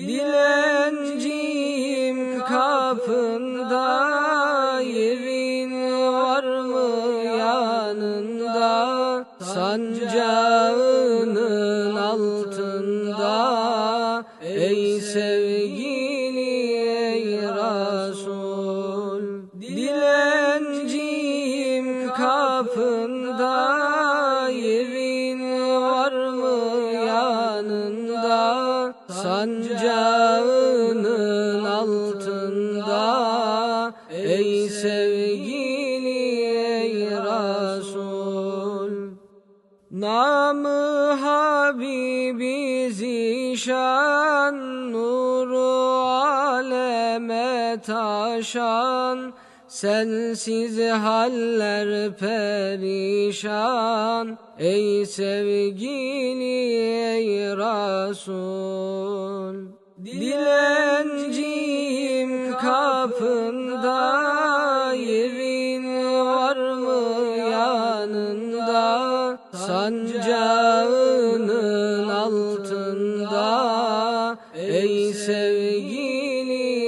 Dilenciyim kapında yerin var mı yanında? Sancağının altında. Ey sevgili ey Resul dilenciyim kapında sancağının altında. Ey sevgili ey Resul Namı Habibi zişan Nuru aleme taşan Sensiz haller perişan. Ey sevgili ey Resul Dilenciyim kapında Yerin var mı yanında? Sancağının altında Ey sevgili